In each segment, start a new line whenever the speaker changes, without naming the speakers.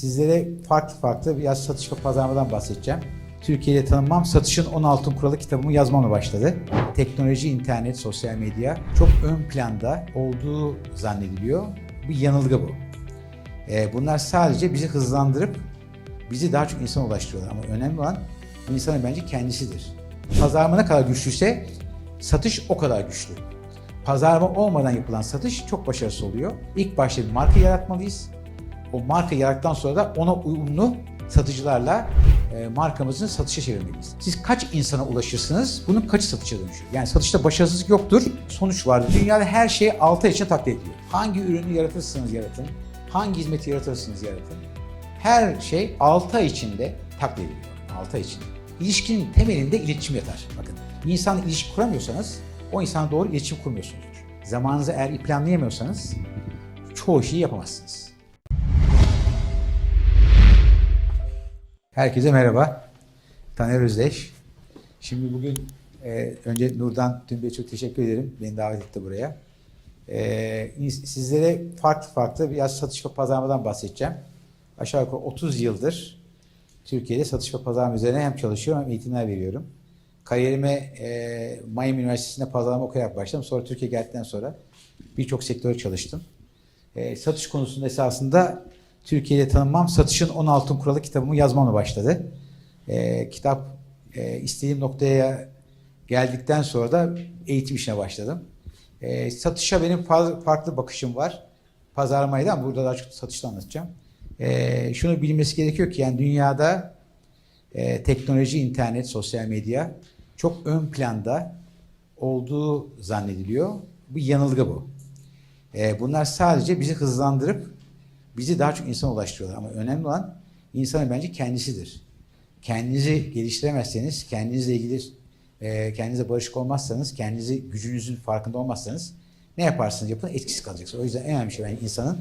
sizlere farklı farklı biraz satış ve pazarlamadan bahsedeceğim. Türkiye'de tanınmam satışın 10 altın kuralı kitabımı yazmamla başladı. Teknoloji, internet, sosyal medya çok ön planda olduğu zannediliyor. Bu yanılgı bu. Ee, bunlar sadece bizi hızlandırıp bizi daha çok insana ulaştırıyorlar. Ama önemli olan insanın bence kendisidir. Pazarlama ne kadar güçlüyse satış o kadar güçlü. Pazarlama olmadan yapılan satış çok başarısız oluyor. İlk başta bir marka yaratmalıyız. O marka yarattıktan sonra da ona uyumlu satıcılarla e, markamızı satışa çevirmeliyiz. Siz kaç insana ulaşırsınız, bunun kaçı satışa dönüşür? Yani satışta başarısızlık yoktur, sonuç vardır. Dünyada her şey 6 ay içinde taklit ediliyor. Hangi ürünü yaratırsınız yaratın, hangi hizmeti yaratırsınız yaratın. Her şey 6 ay içinde taklit ediliyor. 6 ay içinde. İlişkinin temelinde iletişim yatar. Bakın bir insanla ilişki kuramıyorsanız o insana doğru iletişim kurmuyorsunuzdur. Zamanınızı eğer planlayamıyorsanız çoğu şeyi yapamazsınız. Herkese merhaba. Taner Özdeş. Şimdi bugün e, önce Nurdan Tümbey'e çok teşekkür ederim. Beni davet etti buraya. E, sizlere farklı farklı biraz satış ve pazarlamadan bahsedeceğim. Aşağı yukarı 30 yıldır Türkiye'de satış ve pazarlama üzerine hem çalışıyorum hem eğitimler veriyorum. Kariyerime e, Miami Üniversitesi'nde pazarlama okuyarak başladım. Sonra Türkiye'ye geldikten sonra birçok sektörde çalıştım. E, satış konusunda esasında Türkiye'de tanınmam satışın 10 altın kuralı kitabımı yazmamla başladı. E, kitap e, istediğim noktaya geldikten sonra da eğitim işine başladım. E, satışa benim farklı bakışım var. Pazarlamayı da ama burada daha çok satışta anlatacağım. E, şunu bilmesi gerekiyor ki yani dünyada e, teknoloji, internet, sosyal medya çok ön planda olduğu zannediliyor. Bu yanılgı bu. E, bunlar sadece bizi hızlandırıp bizi daha çok insana ulaştırıyorlar. Ama önemli olan insanın bence kendisidir. Kendinizi geliştiremezseniz, kendinizle ilgili e, kendinize barışık olmazsanız, kendinizi gücünüzün farkında olmazsanız ne yaparsınız yapın etkisiz kalacaksınız. O yüzden en önemli şey bence insanın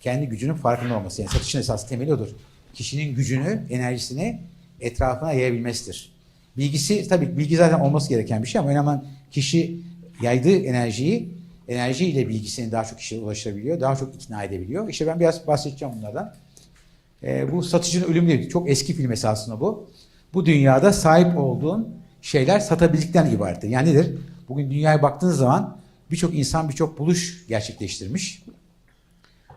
kendi gücünün farkında olması. Yani satışın esas temeli odur. Kişinin gücünü, enerjisini etrafına yayabilmesidir. Bilgisi tabii bilgi zaten olması gereken bir şey ama önemli kişi yaydığı enerjiyi enerjiyle bilgisini daha çok kişiye ulaşabiliyor, daha çok ikna edebiliyor. İşte ben biraz bahsedeceğim bunlardan. Ee, bu satıcının ölümü değil, çok eski film esasında bu. Bu dünyada sahip olduğun şeyler satabildikten ibarettir. Yani nedir? Bugün dünyaya baktığınız zaman birçok insan birçok buluş gerçekleştirmiş.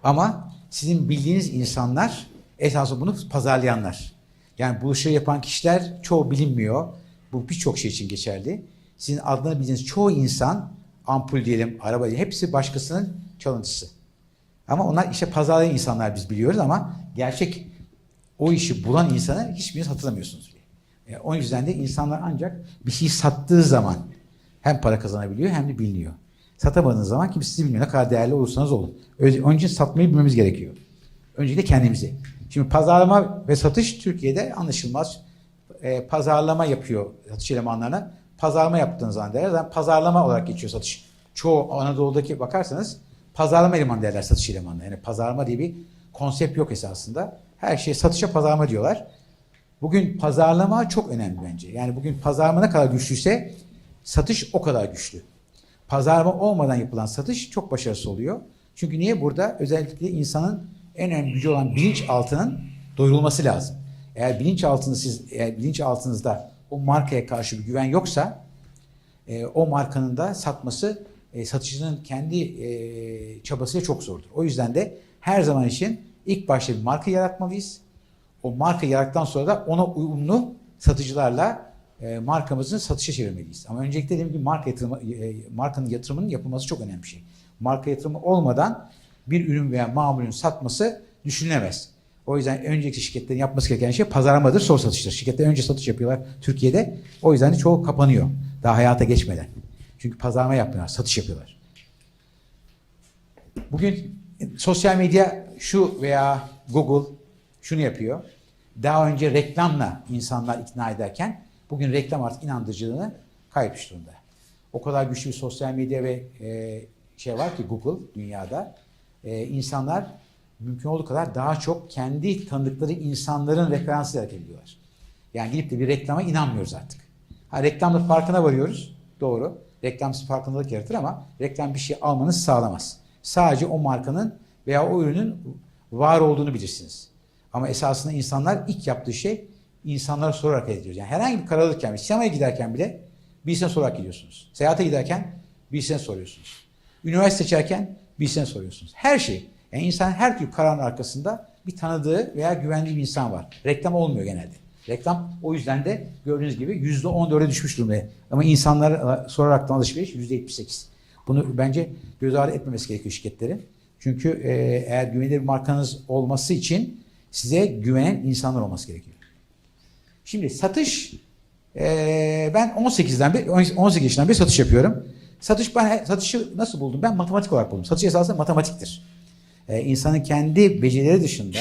Ama sizin bildiğiniz insanlar esasında bunu pazarlayanlar. Yani buluşu yapan kişiler çoğu bilinmiyor. Bu birçok şey için geçerli. Sizin adını bildiğiniz çoğu insan ampul diyelim, araba diyelim, hepsi başkasının çalıntısı. Ama onlar işte pazarlayan insanlar biz biliyoruz ama gerçek o işi bulan insanı hiçbiriniz hatırlamıyorsunuz bile. E, o yüzden de insanlar ancak bir şey sattığı zaman hem para kazanabiliyor hem de biliniyor. Satamadığınız zaman kimse sizi bilmiyor. Ne kadar değerli olursanız olun. Ö- Onun için satmayı bilmemiz gerekiyor. Öncelikle kendimizi. Şimdi pazarlama ve satış Türkiye'de anlaşılmaz. E, pazarlama yapıyor satış elemanlarına. Pazarlama yaptığınız zaman derler. Zaten pazarlama olarak geçiyor satış. Çoğu Anadolu'daki bakarsanız pazarlama elemanı derler satış elemanı. Yani pazarlama diye bir konsept yok esasında. Her şey satışa pazarlama diyorlar. Bugün pazarlama çok önemli bence. Yani bugün pazarlama ne kadar güçlüyse satış o kadar güçlü. Pazarlama olmadan yapılan satış çok başarısız oluyor. Çünkü niye burada? Özellikle insanın en önemli gücü olan bilinçaltının doyurulması lazım. Eğer bilinçaltını siz eğer bilinçaltınızda o markaya karşı bir güven yoksa e, o markanın da satması e, satıcının kendi e, çabasıyla çok zordur. O yüzden de her zaman için ilk başta bir marka yaratmalıyız. O marka yarattıktan sonra da ona uyumlu satıcılarla e, markamızı satışa çevirmeliyiz. Ama öncelikle dediğim gibi marka yatırımı, e, markanın yatırımının yapılması çok önemli bir şey. Marka yatırımı olmadan bir ürün veya mamulün satması düşünülemez. O yüzden önceki şirketlerin yapması gereken şey pazarlamadır, sonra satıştır. Şirketler önce satış yapıyorlar Türkiye'de. O yüzden de çoğu kapanıyor. Daha hayata geçmeden. Çünkü pazarlama yapmıyorlar, satış yapıyorlar. Bugün sosyal medya şu veya Google şunu yapıyor. Daha önce reklamla insanlar ikna ederken bugün reklam artık inandırıcılığını kaybetmiş durumda. O kadar güçlü bir sosyal medya ve e, şey var ki Google dünyada. E, insanlar mümkün olduğu kadar daha çok kendi tanıdıkları insanların referansıyla hareket. Yani gidip de bir reklama inanmıyoruz artık. Ha reklamda farkına varıyoruz. Doğru. Reklam farkındalık yaratır ama reklam bir şey almanız sağlamaz. Sadece o markanın veya o ürünün var olduğunu bilirsiniz. Ama esasında insanlar ilk yaptığı şey insanlara sorarak hareket ediyor. Yani herhangi bir karar alırken, sinemaya giderken bile birisine sorarak gidiyorsunuz. Seyahate giderken birisine soruyorsunuz. Üniversite seçerken birisine soruyorsunuz. Her şey. Yani insan her türlü kararın arkasında bir tanıdığı veya güvendiği bir insan var. Reklam olmuyor genelde. Reklam o yüzden de gördüğünüz gibi yüzde 14'e düşmüş durumda. Ama insanlara soraraktan alışveriş yüzde 78. Bunu bence göz ardı etmemesi gerekiyor şirketlerin. Çünkü e, eğer güvenilir bir markanız olması için size güvenen insanlar olması gerekiyor. Şimdi satış e, ben 18'den beri 18 yaşından beri satış yapıyorum. Satış ben satışı nasıl buldum? Ben matematik olarak buldum. Satış esasında matematiktir. E, insanın kendi becerileri dışında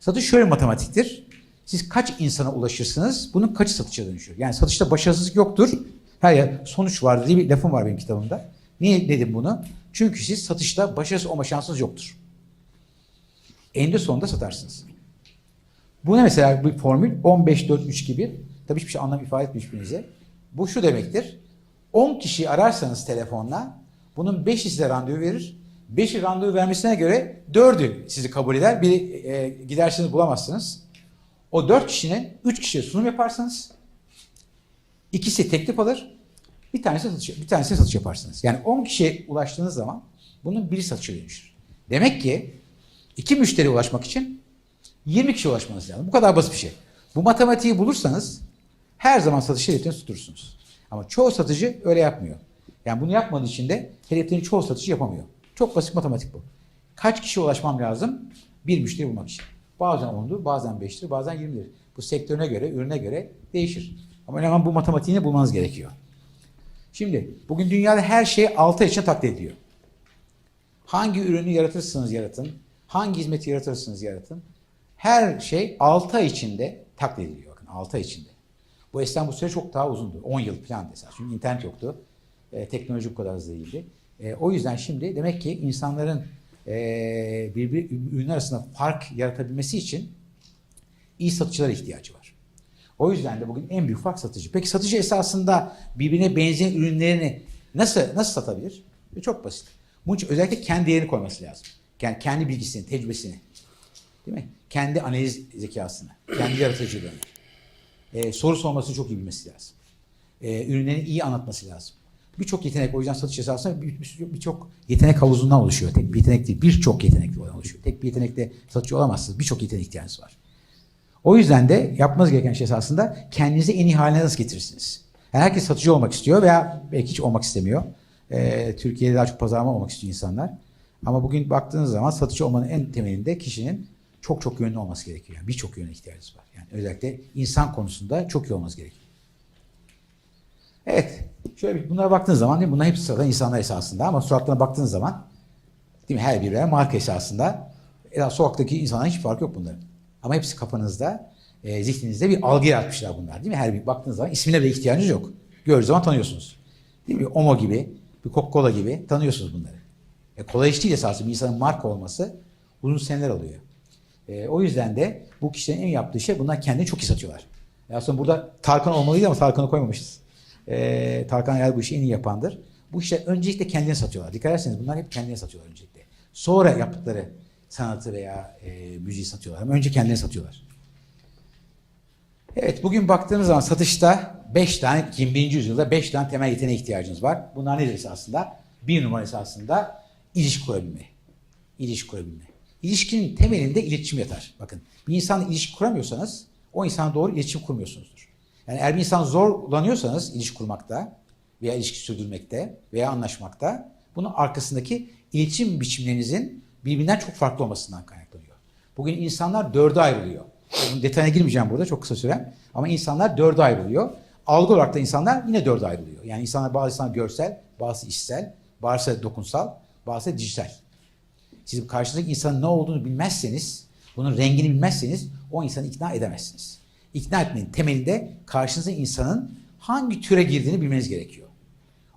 satış şöyle matematiktir. Siz kaç insana ulaşırsınız? Bunun kaçı satışa dönüşür? Yani satışta başarısızlık yoktur. Her yer sonuç vardır diye bir lafım var benim kitabımda. Niye dedim bunu? Çünkü siz satışta başarısız olma şansınız yoktur. Eninde sonunda satarsınız. Bu ne mesela bir formül 15 4 3 gibi. Tabii hiçbir şey anlam ifade etmiyor hiçbirinize. Bu şu demektir. 10 kişi ararsanız telefonla bunun 5'i size randevu verir. 5'i randevu vermesine göre 4'ü sizi kabul eder. Bir e, gidersiniz bulamazsınız. O 4 kişinin 3 kişiye sunum yaparsınız. İkisi teklif alır. Bir tanesi satış, bir tanesine satış yaparsınız. Yani 10 kişiye ulaştığınız zaman bunun biri satışa dönüşür. Demek ki iki müşteriye ulaşmak için 20 kişiye ulaşmanız lazım. Bu kadar basit bir şey. Bu matematiği bulursanız her zaman satış hedeflerini tutursunuz. Ama çoğu satıcı öyle yapmıyor. Yani bunu yapmadığı için de hedeflerini çoğu satıcı yapamıyor. Çok basit matematik bu. Kaç kişiye ulaşmam lazım? Bir müşteri bulmak için. Bazen 10'dur, bazen 5'tir, bazen 20'dir. Bu sektörüne göre, ürüne göre değişir. Ama önemli bu matematiğini bulmanız gerekiyor. Şimdi bugün dünyada her şey 6 ay içinde taklit ediyor. Hangi ürünü yaratırsınız yaratın, hangi hizmeti yaratırsınız yaratın. Her şey 6 ay içinde taklit ediliyor. Bakın 6 ay içinde. Bu bu süre çok daha uzundu. 10 yıl falan esas. Çünkü internet yoktu. E, teknoloji bu kadar hızlı değildi. E, o yüzden şimdi demek ki insanların e, birbir ürünler arasında fark yaratabilmesi için iyi satıcılara ihtiyacı var. O yüzden de bugün en büyük fark satıcı. Peki satıcı esasında birbirine benzeyen ürünlerini nasıl nasıl satabilir? E, çok basit. Bunun için özellikle kendi değerini koyması lazım. Yani kendi bilgisini, tecrübesini. Değil mi? Kendi analiz zekasını, kendi yaratıcılığını. E, soru sormasını çok iyi bilmesi lazım. E, ürünlerini iyi anlatması lazım. Birçok yetenek o yüzden satış esasında birçok bir, yetenek havuzundan oluşuyor. Tek bir yetenek değil, birçok yetenekli oluşuyor. Tek bir yetenekle satıcı olamazsınız. Birçok yetenek ihtiyacınız var. O yüzden de yapmanız gereken şey esasında kendinizi en iyi haline nasıl getirirsiniz? Yani herkes satıcı olmak istiyor veya belki hiç olmak istemiyor. Ee, Türkiye'de daha çok pazarlama olmak istiyor insanlar. Ama bugün baktığınız zaman satıcı olmanın en temelinde kişinin çok çok yönlü olması gerekiyor. Yani birçok yöne ihtiyacınız var. Yani özellikle insan konusunda çok iyi olması gerekiyor. Evet. Şöyle bir bunlara baktığınız zaman değil mi? Bunlar hepsi sıradan insanlar esasında ama suratlarına baktığınız zaman değil mi? Her biri marka esasında. Ya, sokaktaki insanların hiç farkı yok bunların. Ama hepsi kafanızda, e, zihninizde bir algı yaratmışlar bunlar değil mi? Her bir baktığınız zaman ismine bile ihtiyacınız yok. Gördüğünüz zaman tanıyorsunuz. Değil mi? Omo gibi, bir Coca-Cola gibi tanıyorsunuz bunları. E, kolay iş değil esasında bir insanın marka olması uzun seneler alıyor. E, o yüzden de bu kişilerin en yaptığı şey bunlar kendini çok iyi satıyorlar. E, aslında burada Tarkan olmalıydı ama Tarkan'ı koymamışız. E, Tarkan eğer bu işi en iyi yapandır. Bu işler öncelikle kendini satıyorlar. Dikkat ederseniz bunlar hep kendini satıyorlar öncelikle. Sonra yaptıkları sanatı veya e, müziği satıyorlar. Ama önce kendilerini satıyorlar. Evet bugün baktığımız zaman satışta 5 tane 21. yüzyılda 5 tane temel yeteneğe ihtiyacınız var. Bunlar nedir esasında? Bir numara esasında ilişki kurabilme. İlişki kurabilme. İlişkinin temelinde iletişim yatar. Bakın bir insanla ilişki kuramıyorsanız o insana doğru iletişim kurmuyorsunuzdur. Yani eğer bir insan zorlanıyorsanız ilişki kurmakta veya ilişki sürdürmekte veya anlaşmakta bunun arkasındaki iletişim biçimlerinizin birbirinden çok farklı olmasından kaynaklanıyor. Bugün insanlar dörde ayrılıyor. Bunun detayına girmeyeceğim burada çok kısa süre. Ama insanlar dörde ayrılıyor. Algı olarak da insanlar yine dörde ayrılıyor. Yani insanlar bazı insanlar görsel, bazı işsel, bazı dokunsal, bazı dijital. Siz karşınızdaki insanın ne olduğunu bilmezseniz, bunun rengini bilmezseniz o insanı ikna edemezsiniz. İkna etmenin temelinde karşınızdaki insanın hangi türe girdiğini bilmeniz gerekiyor.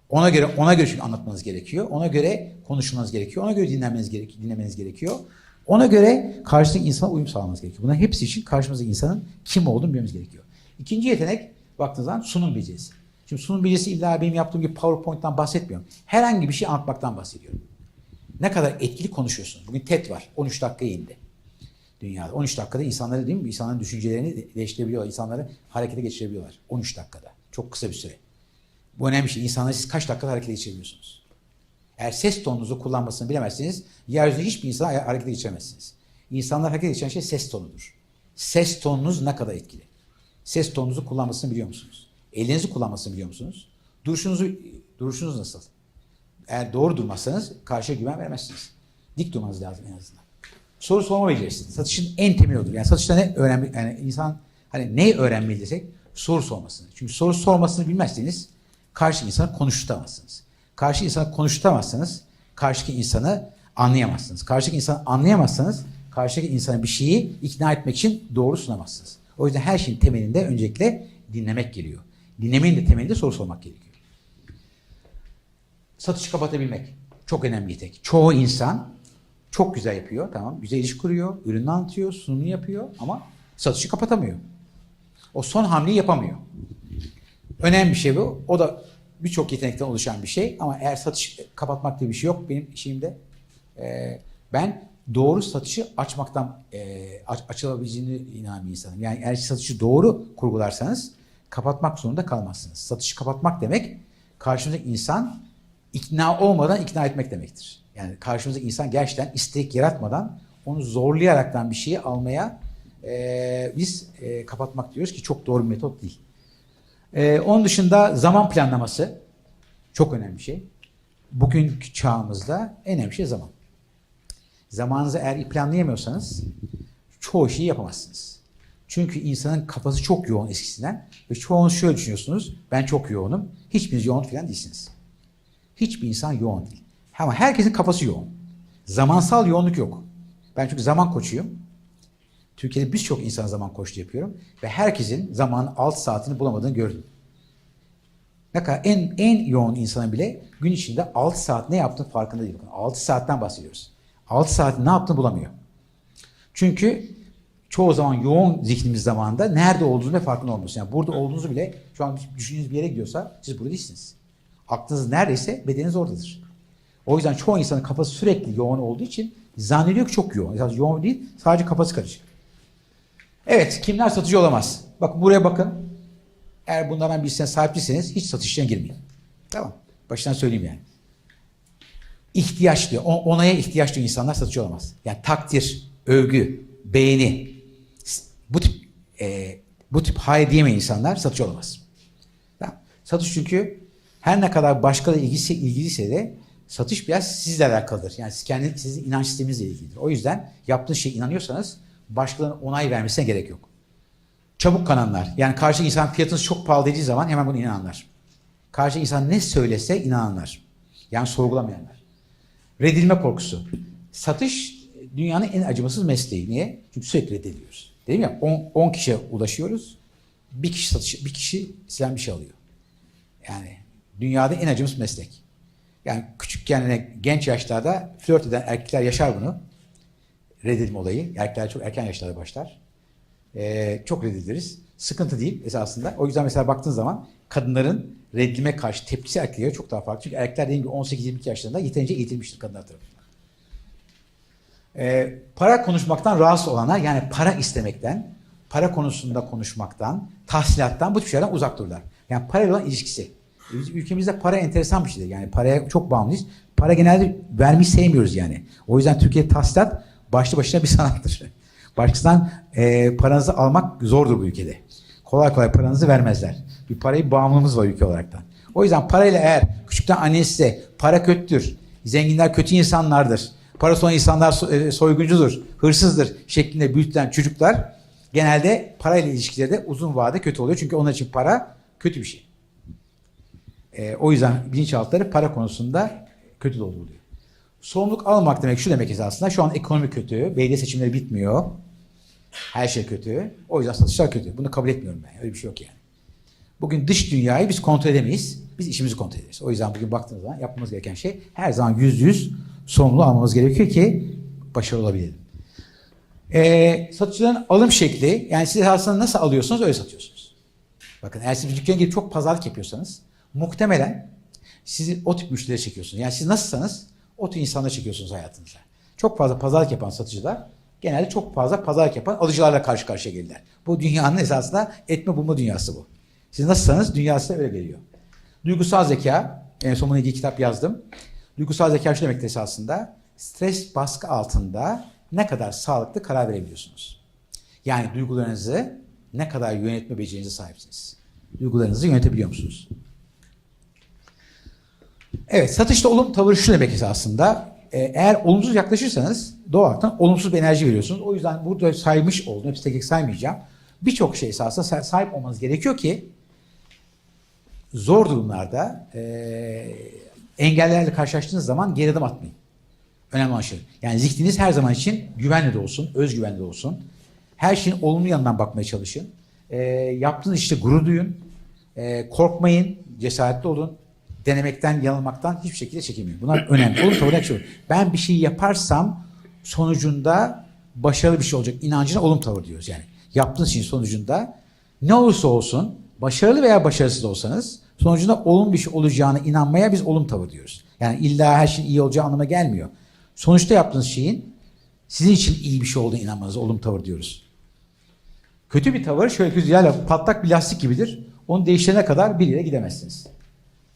Ona göre ona göre çünkü anlatmanız gerekiyor. Ona göre konuşmanız gerekiyor. Ona göre dinlemeniz gerekiyor. Dinlemeniz gerekiyor. Ona göre karşıdaki insana uyum sağlamanız gerekiyor. Bunların hepsi için karşımızdaki insanın kim olduğunu bilmemiz gerekiyor. İkinci yetenek baktığınız zaman sunum becerisi. Şimdi sunum becerisi illa benim yaptığım gibi PowerPoint'tan bahsetmiyorum. Herhangi bir şey anlatmaktan bahsediyorum. Ne kadar etkili konuşuyorsunuz. Bugün TED var. 13 dakika indi. Dünyada. 13 dakikada insanları değil mi? İnsanların düşüncelerini de- değiştirebiliyorlar. İnsanları harekete geçirebiliyorlar. 13 dakikada. Çok kısa bir süre. Bu önemli bir şey. İnsanları siz kaç dakikada harekete geçirebiliyorsunuz? Eğer ses tonunuzu kullanmasını bilemezseniz yeryüzünde hiçbir insanı hay- harekete geçiremezsiniz. İnsanlar harekete geçiren şey ses tonudur. Ses tonunuz ne kadar etkili? Ses tonunuzu kullanmasını biliyor musunuz? Elinizi kullanmasını biliyor musunuz? Duruşunuzu, duruşunuz nasıl? Eğer doğru durmazsanız karşıya güven veremezsiniz. Dik durmanız lazım en azından. Soru sorma becerisi. Satışın en temeli odur. Yani satışta ne öğrenme, yani insan hani neyi öğrenmeli desek soru sormasını. Çünkü soru sormasını bilmezseniz karşı insanı konuşturamazsınız. Karşı insanı konuşturamazsanız karşıki insanı anlayamazsınız. Karşıki insanı anlayamazsanız karşıki insana bir şeyi ikna etmek için doğru sunamazsınız. O yüzden her şeyin temelinde öncelikle dinlemek geliyor. Dinlemenin de temelinde soru sormak gerekiyor. Satışı kapatabilmek çok önemli bir yetenek. Çoğu insan çok güzel yapıyor, tamam, güzel iş kuruyor, ürünü anlatıyor, sunumunu yapıyor ama satışı kapatamıyor. O son hamleyi yapamıyor. Önemli bir şey bu. O da birçok yetenekten oluşan bir şey ama eğer satış kapatmak diye bir şey yok benim işimde. Ee, ben doğru satışı açmaktan e, aç- açılabileceğine inanan bir insanım. Yani eğer satışı doğru kurgularsanız kapatmak zorunda kalmazsınız. Satışı kapatmak demek karşınızdaki insan ikna olmadan ikna etmek demektir. Yani karşımızdaki insan gerçekten istek yaratmadan onu zorlayaraktan bir şeyi almaya e, biz e, kapatmak diyoruz ki çok doğru bir metot değil. E, onun dışında zaman planlaması çok önemli bir şey. Bugünkü çağımızda en önemli şey zaman. Zamanınızı eğer iyi planlayamıyorsanız çoğu şeyi yapamazsınız. Çünkü insanın kafası çok yoğun eskisinden ve çoğunuz şöyle düşünüyorsunuz. Ben çok yoğunum. Hiçbiriniz yoğun falan değilsiniz. Hiçbir insan yoğun değil. Ama herkesin kafası yoğun. Zamansal yoğunluk yok. Ben çünkü zaman koçuyum. Türkiye'de birçok insan zaman koçluğu yapıyorum ve herkesin zamanın 6 saatini bulamadığını gördüm. Ne kadar en en yoğun insanın bile gün içinde 6 saat ne yaptığını farkında değil. Bakın 6 saatten bahsediyoruz. 6 saat ne yaptığını bulamıyor. Çünkü çoğu zaman yoğun zihnimiz zamanında nerede olduğunu farkında olmuyorsunuz. Yani burada olduğunuzu bile şu an düşündüğünüz bir yere gidiyorsa siz burada değilsiniz. Aklınız neredeyse bedeniniz oradadır. O yüzden çoğu insanın kafası sürekli yoğun olduğu için zannediyor ki çok yoğun. Esas yoğun değil, sadece kafası karışık. Evet, kimler satıcı olamaz? Bakın buraya bakın. Eğer bunlardan birisine sahip hiç satışına girmeyin. Tamam. Baştan söyleyeyim yani. İhtiyaç diyor. Onaya ihtiyaç duyan insanlar satıcı olamaz. Yani takdir, övgü, beğeni. Bu tip e, bu tip hayır diyemeyen insanlar satıcı olamaz. Tamam. Satış çünkü her ne kadar başkaları ilgisi, ilgiliyse de satış biraz sizle alakalıdır. Yani siz kendi sizin inanç sisteminizle ilgilidir. O yüzden yaptığınız şeye inanıyorsanız başkalarının onay vermesine gerek yok. Çabuk kananlar. Yani karşı insan fiyatınız çok pahalı dediği zaman hemen bunu inananlar. Karşı insan ne söylese inananlar. Yani sorgulamayanlar. Reddilme korkusu. Satış dünyanın en acımasız mesleği. Niye? Çünkü sürekli reddediliyoruz. Dedim ya 10 kişiye ulaşıyoruz. Bir kişi satış, bir kişi sizden bir şey alıyor. Yani dünyada en acımasız meslek. Yani küçükken yani genç yaşlarda flört eden erkekler yaşar bunu. Reddedilme olayı. Erkekler çok erken yaşlarda başlar. Ee, çok reddediliriz. Sıkıntı değil esasında. O yüzden mesela baktığın zaman kadınların reddilme karşı tepkisi erkeklere çok daha farklı. Çünkü erkekler dediğim gibi 18-22 yaşlarında yeterince eğitilmiştir kadınlar tarafından. Ee, para konuşmaktan rahatsız olanlar yani para istemekten, para konusunda konuşmaktan, tahsilattan bu tip şeylerden uzak dururlar. Yani parayla olan ilişkisi. Biz ülkemizde para enteresan bir şeydir. Yani paraya çok bağımlıyız. Para genelde vermeyi sevmiyoruz yani. O yüzden Türkiye tahsilat başlı başına bir sanattır. Başkasından e, paranızı almak zordur bu ülkede. Kolay kolay paranızı vermezler. Bir parayı bağımlılığımız var ülke olaraktan. O yüzden parayla eğer küçükten annesi size para kötüdür, zenginler kötü insanlardır, parası olan insanlar e, soyguncudur, hırsızdır şeklinde büyütülen çocuklar genelde parayla ilişkileri de uzun vade kötü oluyor. Çünkü onlar için para kötü bir şey. E, o yüzden bilinçaltları para konusunda kötü dolduruluyor. Sorumluluk almak demek şu demek esasında. Şu an ekonomi kötü, belediye seçimleri bitmiyor. Her şey kötü. O yüzden satışlar kötü. Bunu kabul etmiyorum ben. Öyle bir şey yok yani. Bugün dış dünyayı biz kontrol edemeyiz. Biz işimizi kontrol ederiz. O yüzden bugün baktığınız zaman yapmamız gereken şey her zaman yüz yüz sorumluluğu almamız gerekiyor ki başarılı olabilelim. Ee, satıcıların alım şekli, yani siz aslında nasıl alıyorsunuz öyle satıyorsunuz. Bakın eğer siz bir dükkana girip çok pazarlık yapıyorsanız muhtemelen sizi o tip müşterileri çekiyorsunuz. Yani siz nasılsanız o tip insanları çekiyorsunuz hayatınıza. Çok fazla pazarlık yapan satıcılar genelde çok fazla pazarlık yapan alıcılarla karşı karşıya gelirler. Bu dünyanın esasında etme bulma dünyası bu. Siz nasılsanız dünyası öyle geliyor. Duygusal zeka, en son bununla ilgili kitap yazdım. Duygusal zeka şu demektir esasında. Stres baskı altında ne kadar sağlıklı karar verebiliyorsunuz. Yani duygularınızı ne kadar yönetme becerinize sahipsiniz. Duygularınızı yönetebiliyor musunuz? Evet, satışta olum tavır şu demek esasında. Ee, Eğer olumsuz yaklaşırsanız doğaktan olumsuz bir enerji veriyorsunuz. O yüzden burada saymış oldum. Hepsi tek tek saymayacağım. Birçok şey esasında sa- sahip olmanız gerekiyor ki zor durumlarda e, engellerle karşılaştığınız zaman geri adım atmayın. Önemli olan şey. Yani zihniniz her zaman için güvenli de olsun, özgüvenli de olsun. Her şeyin olumlu yanından bakmaya çalışın. E, yaptığınız işte gurur duyun. E, korkmayın, cesaretli olun. Denemekten, yanılmaktan hiçbir şekilde çekinmeyin. Bunlar önemli. Olum tavır şey. Ben bir şey yaparsam sonucunda başarılı bir şey olacak inancına olum tavır diyoruz yani. Yaptığınız şeyin sonucunda ne olursa olsun başarılı veya başarısız olsanız sonucunda olumlu bir şey olacağına inanmaya biz olum tavır diyoruz. Yani illa her şeyin iyi olacağı anlamına gelmiyor. Sonuçta yaptığınız şeyin sizin için iyi bir şey olduğuna inanmanız olum tavır diyoruz. Kötü bir tavır şöyle güzel patlak bir lastik gibidir. Onu değiştirene kadar bir yere gidemezsiniz.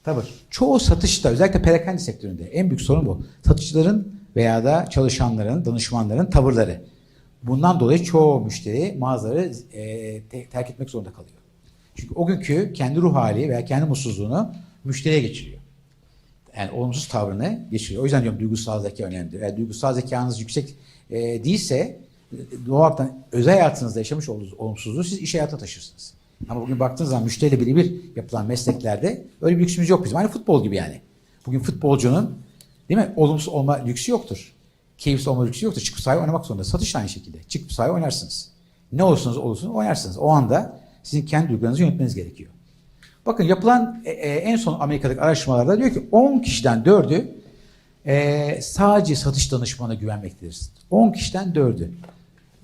Tavır. Çoğu satışta özellikle perakende sektöründe en büyük sorun bu. Satıcıların veya da çalışanların, danışmanların tavırları. Bundan dolayı çoğu müşteri mağazaları e, te- terk etmek zorunda kalıyor. Çünkü o günkü kendi ruh hali veya kendi mutsuzluğunu müşteriye geçiriyor. Yani olumsuz tavrını geçiriyor. O yüzden diyorum duygusal zeka önemlidir. Eğer duygusal zekanız yüksek e, değilse e, doğaktan özel hayatınızda yaşamış olduğunuz olumsuzluğu siz iş hayata taşırsınız. Ama bugün baktığınız zaman müşteriyle birebir yapılan mesleklerde öyle bir lüksümüz yok bizim. Aynı futbol gibi yani. Bugün futbolcunun değil mi olumsuz olma lüksü yoktur. Keyifsiz olma lüksü yoktur. Çıkıp sahaya oynamak zorunda. Satış aynı şekilde. Çıkıp sahaya oynarsınız. Ne olursunuz olursunuz oynarsınız. O anda sizin kendi duygularınızı yönetmeniz gerekiyor. Bakın yapılan e, e, en son Amerika'daki araştırmalarda diyor ki 10 kişiden 4'ü e, sadece satış danışmanına güvenmektedir. 10 kişiden 4'ü.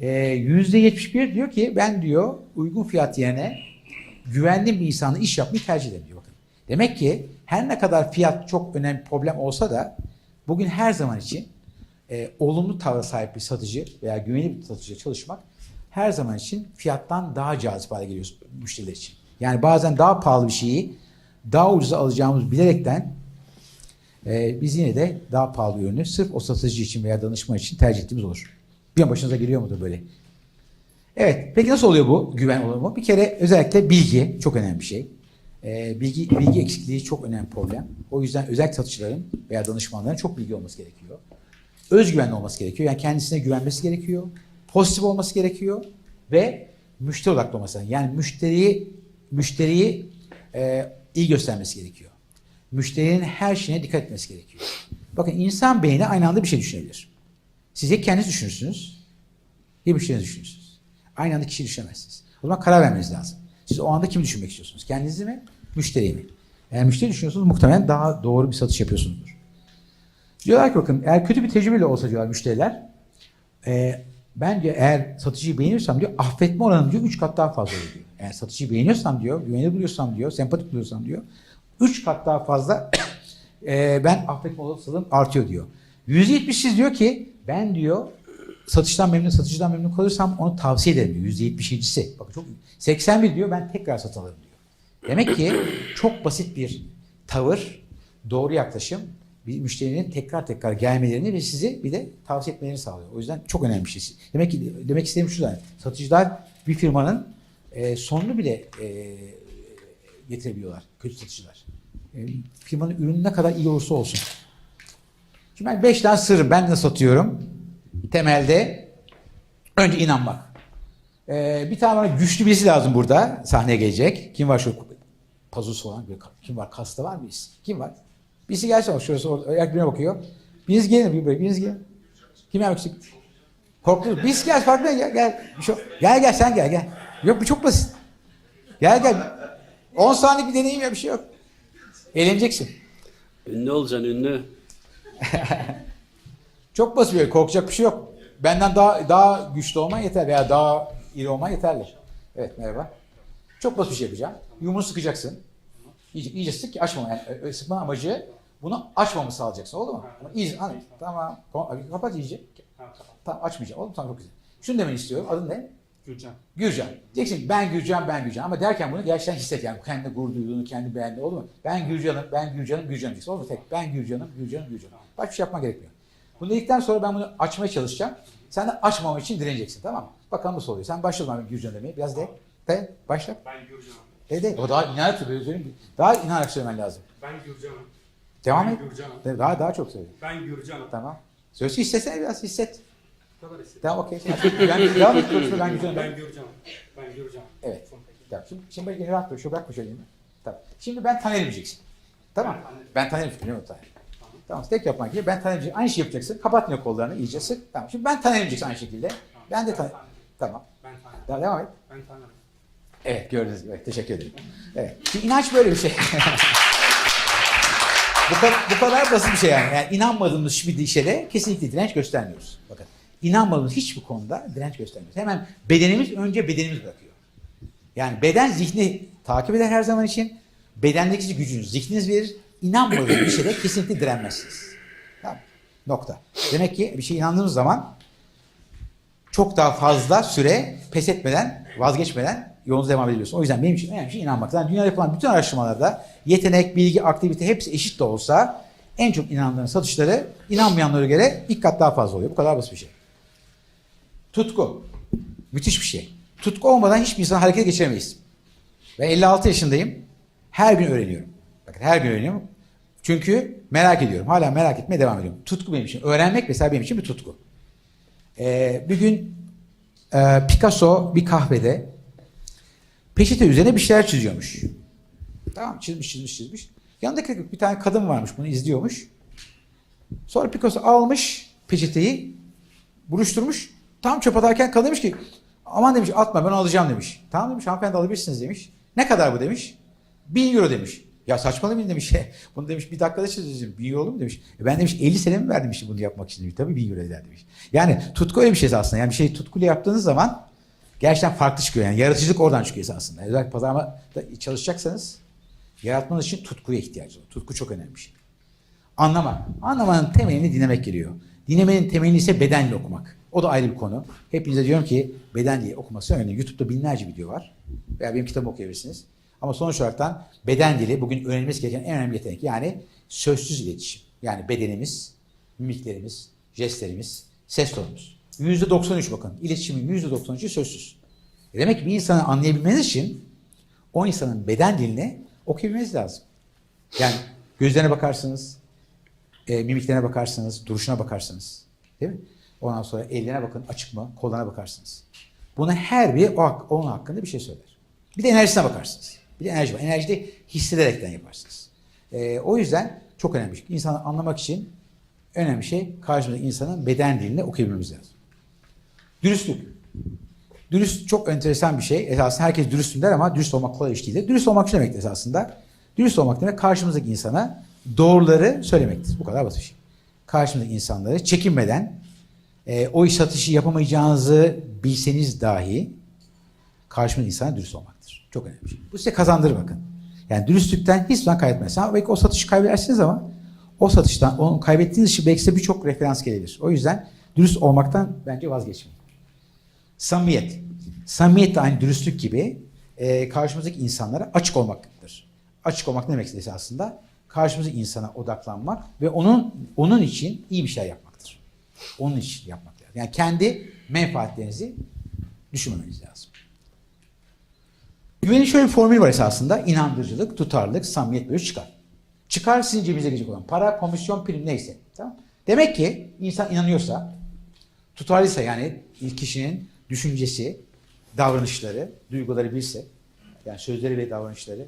E, %71 diyor ki ben diyor uygun fiyat yerine güvenli bir insanla iş yapmayı tercih ederim diyor. Bakın. Demek ki her ne kadar fiyat çok önemli problem olsa da bugün her zaman için e, olumlu tavra sahip bir satıcı veya güvenli bir satıcıya çalışmak her zaman için fiyattan daha cazip hale geliyor müşteriler için. Yani bazen daha pahalı bir şeyi daha ucuza alacağımız bilerekten e, biz yine de daha pahalı ürünü sırf o satıcı için veya danışman için tercih ettiğimiz olur. Bir başınıza geliyor mudur böyle? Evet. Peki nasıl oluyor bu güven olumu? Bir kere özellikle bilgi çok önemli bir şey. Ee, bilgi bilgi eksikliği çok önemli problem. O yüzden özel satıcıların veya danışmanların çok bilgi olması gerekiyor. Özgüvenli olması gerekiyor. Yani kendisine güvenmesi gerekiyor. Pozitif olması gerekiyor ve müşteri odaklı olması lazım. Yani müşteriyi müşteriyi e, iyi göstermesi gerekiyor. Müşterinin her şeyine dikkat etmesi gerekiyor. Bakın insan beyni aynı anda bir şey düşünebilir. Siz ya kendiniz düşünürsünüz ya müşterinizi düşünürsünüz. Aynı anda kişi düşünemezsiniz. O zaman karar vermeniz lazım. Siz o anda kimi düşünmek istiyorsunuz? Kendinizi mi? Müşteriyi mi? Eğer müşteri düşünüyorsunuz muhtemelen daha doğru bir satış yapıyorsunuzdur. Diyorlar ki bakın eğer kötü bir tecrübeyle olsa diyorlar müşteriler e, bence eğer satıcıyı beğeniyorsam diyor affetme oranım diyor 3 kat daha fazla diyor. Eğer satıcıyı beğeniyorsam diyor, güvenilir buluyorsam diyor, sempatik buluyorsam diyor 3 kat daha fazla e, ben affetme olasılığım artıyor diyor. %70'siz diyor ki ben diyor satıştan memnun, satıcıdan memnun kalırsam onu tavsiye ederim diyor. %77'si. Bakın çok 81 diyor ben tekrar satın diyor. Demek ki çok basit bir tavır, doğru yaklaşım bir müşterinin tekrar tekrar gelmelerini ve sizi bir de tavsiye etmelerini sağlıyor. O yüzden çok önemli bir şey. Demek ki demek istediğim şu yani satıcılar bir firmanın e, sonunu bile e, getirebiliyorlar. Kötü satıcılar. E, firmanın ürünü ne kadar iyi olursa olsun. Şimdi ben 5 tane sırrım. Ben de satıyorum. Temelde önce inanmak. Ee, bir tane bana güçlü birisi lazım burada. Sahneye gelecek. Kim var şu pazusu olan? bir- Kim var? Kasta var mıyız? Kim var? Birisi gelsin. bak, Şurası orada. Ayak birine bakıyor. Biriniz gelin. Bir buraya. Biriniz gelin. Kim yapmak istiyor? Korktu. Birisi gel. Farklı gel. Gel. Bir şey- gel gel sen gel gel. Yok bu çok basit. Gel gel. 10 saniye bir deneyim ya bir şey yok. Eğleneceksin.
Ünlü olacaksın ünlü.
Çok basit böyle korkacak bir şey yok. Benden daha daha güçlü olman yeter veya daha iri olman yeterli. Evet merhaba. Çok basit bir şey yapacağım. Yumruğu sıkacaksın. İyice, iyice sık ki açmama. Yani ö- ö- sıkma amacı bunu açmamı sağlayacaksın oldu mu? İyice, hani, tamam. Kapat iyice. Tamam açmayacağım. Oğlum tamam çok güzel. Şunu demeni istiyorum. Adın ne?
Gürcan.
Gürcan. Diyeceksin ben Gürcan, ben Gürcan. Ama derken bunu gerçekten hisset yani. Kendi gurur duyduğunu, kendi beğendiğini olur mu? Ben Gürcan'ım, ben Gürcan'ım, Gürcan'ım diyeceksin. Olur mu? Tek. Ben Gürcan'ım, Gürcan'ım, Gürcan'ım. Başka bir şey yapma gerekmiyor. Bunu dedikten sonra ben bunu açmaya çalışacağım. Sen de açmamam için direneceksin tamam mı? Bakalım nasıl oluyor. Sen başla ben Gürcan demeye. Biraz de. De. Başla.
Ben Gürcan'ım.
De de. O daha inanarak söyleyeyim. Daha inanarak söylemen lazım.
Ben Gürcan'ım.
Devam
ben
et.
Gürcan'ım.
De, Daha daha çok söyle.
Ben Gürcan'ım.
Tamam. Sözü hissetsene biraz hisset. Tamam okey. Ben devam et. konuşma, Ben Gürcan'ım.
Ben Gürcan'ım. Ben Gürcan'ım.
Evet. Tamam. Şimdi, şimdi beni rahat dur. Şu bırakma şöyle. Tamam. Şimdi ben tanerim diyeceksin. Tamam.
Ben tanerim.
Ben tanerim biliyor musun taner?
Tamam.
Tamam. Tek yapman gerekiyor. Ben diyeceksin. Aynı şey yapacaksın. Kapat kollarını iyice sık. Tamam. Şimdi ben diyeceksin aynı şekilde. Ben de tanerim. Tamam.
Ben.
Daha devam et.
Ben tanırım.
Evet gördünüz gibi. Evet, teşekkür ederim. Evet. Şimdi inanç böyle bir şey. bu, kadar, bu kadar basit bir şey yani. yani inanmadığımız hiçbir şeye kesinlikle direnç göstermiyoruz. Bakın inanmadığımız hiçbir konuda direnç göstermiyoruz. Hemen bedenimiz önce bedenimiz bırakıyor. Yani beden zihni takip eder her zaman için. Bedendeki gücünüz zihniniz verir. İnanmadığınız bir şeyde kesinlikle direnmezsiniz. Tamam. Nokta. Demek ki bir şey inandığımız zaman çok daha fazla süre pes etmeden, vazgeçmeden yolunuza devam ediyorsun. O yüzden benim için önemli şey inanmak. Zaten dünyada yapılan bütün araştırmalarda yetenek, bilgi, aktivite hepsi eşit de olsa en çok inananların satışları inanmayanlara göre ilk kat daha fazla oluyor. Bu kadar basit bir şey. Tutku. Müthiş bir şey. Tutku olmadan hiçbir insan harekete geçiremeyiz. Ben 56 yaşındayım. Her gün öğreniyorum. Bakın her gün öğreniyorum. Çünkü merak ediyorum. Hala merak etmeye devam ediyorum. Tutku benim için. Öğrenmek mesela benim için bir tutku. Ee, bir gün e, Picasso bir kahvede peçete üzerine bir şeyler çiziyormuş. Tamam çizmiş çizmiş çizmiş. Yanındaki bir tane kadın varmış bunu izliyormuş. Sonra Picasso almış peçeteyi buruşturmuş. Tam çöp atarken kadın demiş ki aman demiş atma ben alacağım demiş. Tamam demiş hanımefendi alabilirsiniz demiş. Ne kadar bu demiş. Bin euro demiş. Ya saçmalamayın demiş. Bunu demiş bir dakikada çözeceğim. Bin euro olur mu demiş. E ben demiş 50 sene mi verdim işte bunu yapmak için demiş. Tabii bin euro eder demiş. Yani tutku öyle bir şey aslında. Yani bir şeyi tutkuyla yaptığınız zaman gerçekten farklı çıkıyor. Yani yaratıcılık oradan çıkıyor esasında. Özellikle pazarlamada çalışacaksanız yaratmanız için tutkuya ihtiyacınız var. Tutku çok önemli bir şey. Anlamak. Anlamanın temelini dinlemek geliyor. Dinlemenin temelini ise bedenle okumak. O da ayrı bir konu. Hepinize diyorum ki beden diye okuması önemli. YouTube'da binlerce video var. Veya benim kitabımı okuyabilirsiniz. Ama sonuç olarak beden dili bugün öğrenilmesi gereken en önemli yetenek. Yani sözsüz iletişim. Yani bedenimiz, mimiklerimiz, jestlerimiz, ses tonumuz. %93 bakın. İletişimin %93'ü sözsüz. E Demek ki bir insanı anlayabilmeniz için o insanın beden dilini okuyabilmeniz lazım. Yani gözlerine bakarsınız, e, mimiklerine bakarsınız, duruşuna bakarsınız. Değil mi? Ondan sonra ellerine bakın açık mı, kollarına bakarsınız. Buna her bir o, onun hakkında bir şey söyler. Bir de enerjisine bakarsınız. Bir de enerji var. Enerji de hissederekten yaparsınız. E, o yüzden çok önemli şey. İnsanı anlamak için önemli şey karşımızdaki insanın beden dilini okuyabilmemiz lazım. Dürüstlük. Dürüst çok enteresan bir şey. Esasında herkes dürüstüm der ama dürüst olmak kolay iş değil. Dürüst olmak şu demektir esasında. Dürüst olmak demek karşımızdaki insana doğruları söylemektir. Bu kadar basit şey. Karşımızdaki insanları çekinmeden e, o iş satışı yapamayacağınızı bilseniz dahi karşımızdaki insana dürüst olmaktır. Çok önemli şey. Bu size kazandırır bakın. Yani dürüstlükten hiç zaman kaybetmezsiniz. Belki o satışı kaybedersiniz ama o satıştan, onu kaybettiğiniz için belki size birçok referans gelebilir. O yüzden dürüst olmaktan bence vazgeçmeyin. Samimiyet. Samimiyet de aynı dürüstlük gibi e, karşımızdaki insanlara açık olmaktır. Açık olmak ne demek esasında? Karşımızdaki insana odaklanmak ve onun onun için iyi bir şey yapmaktır. Onun için yapmak lazım. Yani kendi menfaatlerinizi düşünmemeniz lazım. Güvenin şöyle bir formülü var esasında. İnandırıcılık, tutarlılık, samimiyet böyle çıkar. Çıkar sizin cebinize girecek olan para, komisyon, prim neyse. Tamam? Demek ki insan inanıyorsa, tutarlıysa yani kişinin düşüncesi, davranışları, duyguları bilse, yani sözleri ve davranışları,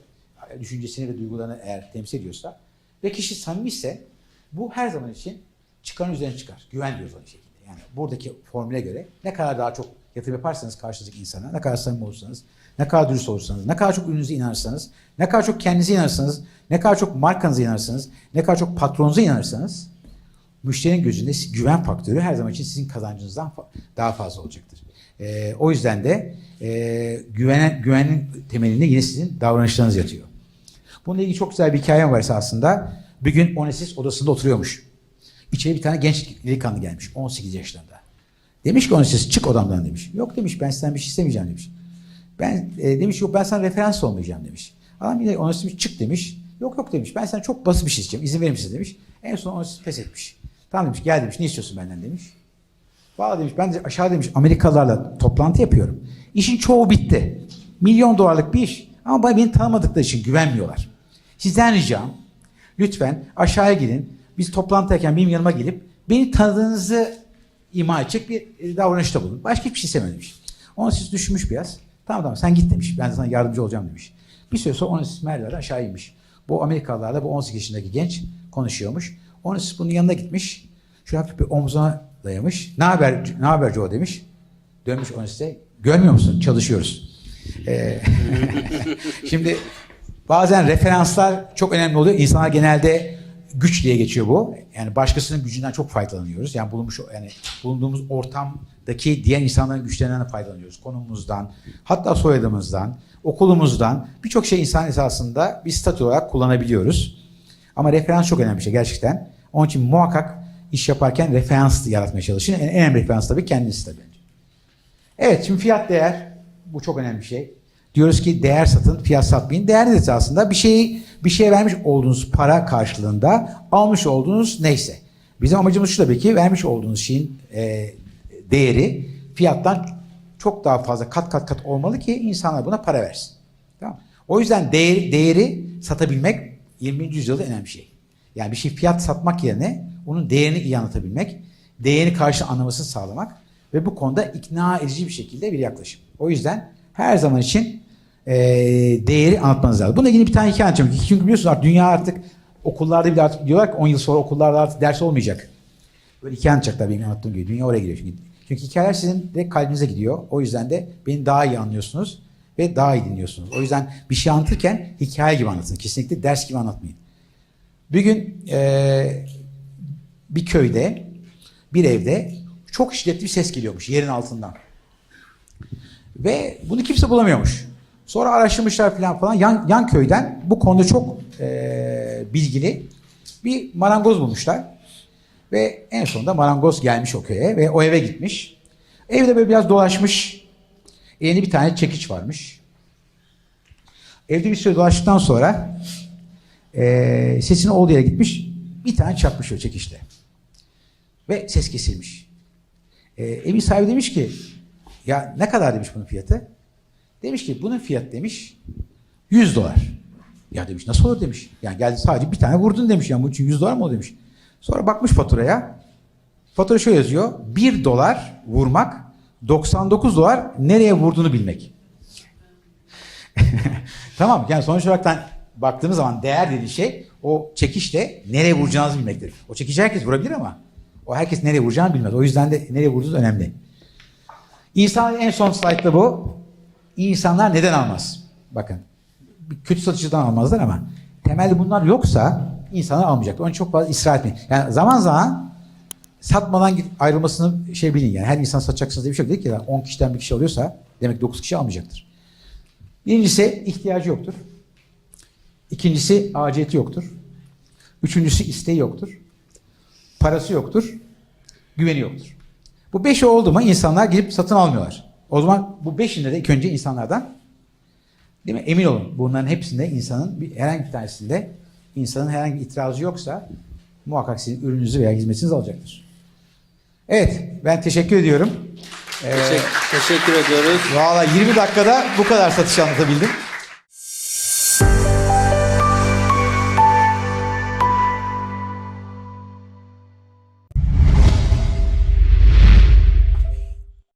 düşüncesini ve duygularını eğer temsil ediyorsa ve kişi samimi ise bu her zaman için çıkarın üzerine çıkar. Güven diyoruz aynı şekilde. Yani buradaki formüle göre ne kadar daha çok yatırım yaparsanız karşınızdaki insana, ne kadar samimi olursanız, ne kadar dürüst olursanız, ne kadar çok ürününüze inanırsanız, ne kadar çok kendinize inanırsanız, ne kadar çok markanıza inanırsanız, ne kadar çok patronunuza inanırsanız müşterinin gözünde güven faktörü her zaman için sizin kazancınızdan daha fazla olacaktır. Ee, o yüzden de e, güvenen, güvenin temelinde yine sizin davranışlarınız yatıyor. Bununla ilgili çok güzel bir hikayem var esasında. Bir gün Onesis odasında oturuyormuş. İçeri bir tane genç delikanlı gelmiş. 18 yaşlarında. Demiş ki onun sesi çık odamdan demiş. Yok demiş ben sizden bir şey istemeyeceğim demiş. Ben e, demiş yok ben sana referans olmayacağım demiş. Adam yine ona demiş çık demiş. Yok yok demiş ben sana çok basit bir şey isteyeceğim. İzin verir misin demiş. En son onu pes etmiş. Tamam demiş gel demiş ne istiyorsun benden demiş. Valla demiş ben de aşağı demiş Amerikalılarla toplantı yapıyorum. İşin çoğu bitti. Milyon dolarlık bir iş. Ama beni tanımadıkları için güvenmiyorlar. Sizden ricam lütfen aşağıya gidin. Biz toplantıdayken benim yanıma gelip beni tanıdığınızı ima edecek bir e, davranışta bulun. Başka hiçbir şey istemedim demiş. Onu siz düşünmüş biraz. Tamam tamam sen git demiş. Ben sana yardımcı olacağım demiş. Bir süre sonra onu siz merdivenlerden aşağı inmiş. Bu Amerikalılarla bu 18 yaşındaki genç konuşuyormuş. Onu siz bunun yanına gitmiş. Şöyle hafif bir omzuna dayamış. Ne haber, ne haber Joe demiş. Dönmüş onu size. Görmüyor musun? Çalışıyoruz. Ee, Şimdi bazen referanslar çok önemli oluyor. İnsanlar genelde güç diye geçiyor bu. Yani başkasının gücünden çok faydalanıyoruz. Yani bulunmuş yani bulunduğumuz ortamdaki diğer insanların güçlerinden de faydalanıyoruz. Konumumuzdan, hatta soyadımızdan, okulumuzdan birçok şey insan esasında bir statü olarak kullanabiliyoruz. Ama referans çok önemli bir şey gerçekten. Onun için muhakkak iş yaparken referans yaratmaya çalışın. En önemli referans tabii kendisi tabii. Evet şimdi fiyat değer bu çok önemli bir şey. Diyoruz ki değer satın, fiyat satmayın. Değer nedir aslında? Bir şeyi bir şeye vermiş olduğunuz para karşılığında almış olduğunuz neyse. Bizim amacımız şu tabii ki vermiş olduğunuz şeyin e, değeri fiyattan çok daha fazla kat kat kat olmalı ki insanlar buna para versin. Tamam. O yüzden değeri, değeri satabilmek 20. yüzyılda önemli bir şey. Yani bir şey fiyat satmak yerine onun değerini iyi anlatabilmek, değerini karşı anlamasını sağlamak ve bu konuda ikna edici bir şekilde bir yaklaşım. O yüzden her zaman için eee, değeri anlatmanız lazım. Bununla ilgili bir tane hikaye anlatacağım. Çünkü biliyorsunuz artık dünya artık okullarda bile artık diyorlar ki 10 yıl sonra okullarda artık ders olmayacak. Böyle hikaye anlatacaklar benim anlattığım gibi. Dünya oraya gidiyor çünkü. Çünkü hikayeler sizin de kalbinize gidiyor. O yüzden de beni daha iyi anlıyorsunuz ve daha iyi dinliyorsunuz. O yüzden bir şey anlatırken hikaye gibi anlatın. Kesinlikle ders gibi anlatmayın. Bir gün eee, bir köyde, bir evde çok şiddetli bir ses geliyormuş yerin altından. Ve bunu kimse bulamıyormuş. Sonra araştırmışlar falan falan. Yan, yan köyden bu konuda çok eee, bilgili bir marangoz bulmuşlar. Ve en sonunda marangoz gelmiş o köye ve o eve gitmiş. Evde böyle biraz dolaşmış. Elinde bir tane çekiç varmış. Evde bir süre dolaştıktan sonra eee sesini olduğu yere gitmiş. Bir tane çarpmış o çekiçle. Ve ses kesilmiş. Eee evin sahibi demiş ki ya ne kadar demiş bunun fiyatı? Demiş ki bunun fiyatı demiş 100 dolar. Ya demiş nasıl olur demiş. Yani geldi sadece bir tane vurdun demiş. Yani bunun için 100 dolar mı o demiş. Sonra bakmış faturaya. Fatura şöyle yazıyor. 1 dolar vurmak 99 dolar nereye vurduğunu bilmek. tamam yani sonuç olarak baktığımız zaman değer dediği şey o çekişte nereye vuracağınızı bilmektir. O çekici herkes vurabilir ama o herkes nereye vuracağını bilmez. O yüzden de nereye vurduğunuz önemli. İnsan en son slaytta bu. İnsanlar neden almaz? Bakın. Kötü satıcıdan almazlar ama temelde bunlar yoksa insanlar almayacak. Onun çok fazla ısrar etmeyin. Yani zaman zaman satmadan ayrılmasını şey bilin yani. Her insan satacaksınız diye bir şey yok. Dedik ki 10 kişiden bir kişi alıyorsa demek 9 kişi almayacaktır. Birincisi ihtiyacı yoktur. İkincisi aciyeti yoktur. Üçüncüsü isteği yoktur. Parası yoktur. Güveni yoktur. Bu beşi oldu mu insanlar gidip satın almıyorlar. O zaman bu beşinde de ilk önce insanlardan değil mi? Emin olun bunların hepsinde insanın bir, herhangi bir tanesinde insanın herhangi bir itirazı yoksa muhakkak sizin ürününüzü veya hizmetinizi alacaktır. Evet ben teşekkür ediyorum. Ee,
Teşekkür, teşekkür ediyoruz.
Valla 20 dakikada bu kadar satış anlatabildim.